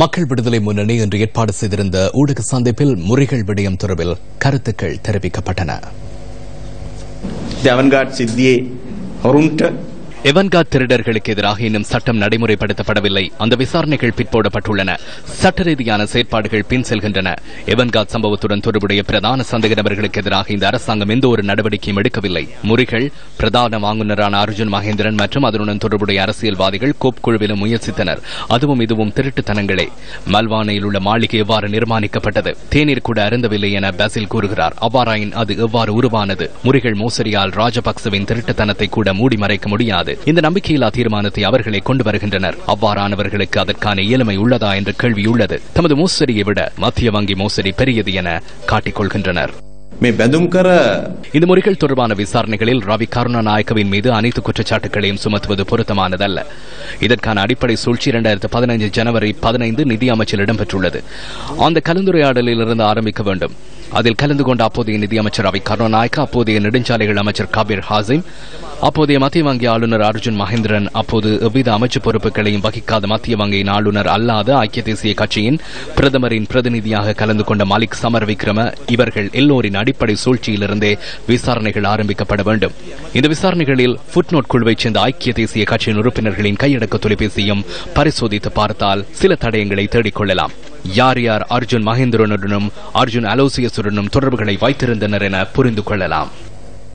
மக்கள் விடுதலை முன்னணி இன்று ஏற்பாடு செய்திருந்த ஊடக சந்திப்பில் முறைகள் விடயம் தொடர்பில் கருத்துக்கள் தெரிவிக்கப்பட்டன. எவன்கா திருடர்களுக்கு எதிராக இன்னும் சட்டம் நடைமுறைப்படுத்தப்படவில்லை. அந்த விசாரணைகள் பிற்போடப்பட்டுள்ளன. சட்ட ரீதியான செயற்பாடுகள் பின் செல்கின்றன. எவன்கா சம்பவத்துடன் தொடர்புடைய பிரதான சந்தேக நபர்களுக்கு எதிராக இந்த அரசாங்கம் எந்த ஒரு நடவடிக்கையும் எடுக்கவில்லை. முறிகள் பிரதான வாங்குநரான அர்ஜுன் மகேந்திரன் மற்றும் அதனுடன் தொடர்புடைய அரசியல்வாதிகள் கோப் குழுவிலும் முயற்சித்தனர். அதுவும் இதுவும் திருட்டுத்தனங்களே. மல்வானையில் உள்ள மாளிகை எவ்வாறு நிர்மாணிக்கப்பட்டது? தேநீர் கூட அருந்தவில்லை என பசில் கூறுகிறார். அவ்வாறாயின் அது எவ்வாறு உருவானது? முறிகள் மோசடியால் ராஜபக்சவின் திருட்டுத்தனத்தை கூட மூடி மறைக்க முடியாது. இந்த நம்பிக்கையில்லா தீர்மானத்தை அவர்களே கொண்டு வருகின்றனர் அவ்வாறானவர்களுக்கு அதற்கான இயலுமை உள்ளதா என்ற கேள்வி உள்ளது தமது மோசடியை விட மத்திய வங்கி மோசடி பெரியது என காட்டிக் கொள்கின்றனர் මේ බැඳුම් කර இந்த முறைகள் தொடர்பான விசாரணைகளில் ரவி கருணாநாயக்கவின் மீது அனைத்து குற்றச்சாட்டுகளையும் சுமத்துவது பொருத்தமானதல்ல இதற்கான அடிப்படை சூழ்ச்சி இரண்டாயிரத்து பதினைந்து ஜனவரி பதினைந்து நிதி அமைச்சில் இடம்பெற்றுள்ளது அந்த கலந்துரையாடலில் இருந்து ஆரம்பிக்க வேண்டும் அதில் கலந்து கொண்ட அப்போதைய நிதியமைச்சர் அவை கருணாநாயக்க அப்போதைய நெடுஞ்சாலைகள் அமைச்சர் கபீர் ஹாசிம் அப்போதைய மத்திய வங்கி ஆளுநர் அர்ஜுன் மகேந்திரன் அப்போது எவ்வித அமைச்சு பொறுப்புகளையும் வகிக்காத மத்திய வங்கியின் ஆளுநர் அல்லாத ஐக்கிய தேசிய கட்சியின் பிரதமரின் பிரதிநிதியாக கலந்து கொண்ட மாலிக் சமர் விக்ரம இவர்கள் எல்லோரின் அடிப்படை சூழ்ச்சியிலிருந்தே விசாரணைகள் ஆரம்பிக்கப்பட வேண்டும். இந்த விசாரணைகளில் ஃபுட்நோட் குழுவைச் சேர்ந்த ஐக்கிய தேசிய கட்சியின் உறுப்பினர்களின் கையடக்க தொலைபேசியும் பரிசோதித்து பார்த்தால் சில தடயங்களை தேடிக்கொள்ளலாம். யார் யார் அர்ஜுன் மகேந்திரனுடனும் அர்ஜுன் அலோசியஸுடனும் தொடர்புகளை வைத்திருந்தனர் என புரிந்து கொள்ளலாம்.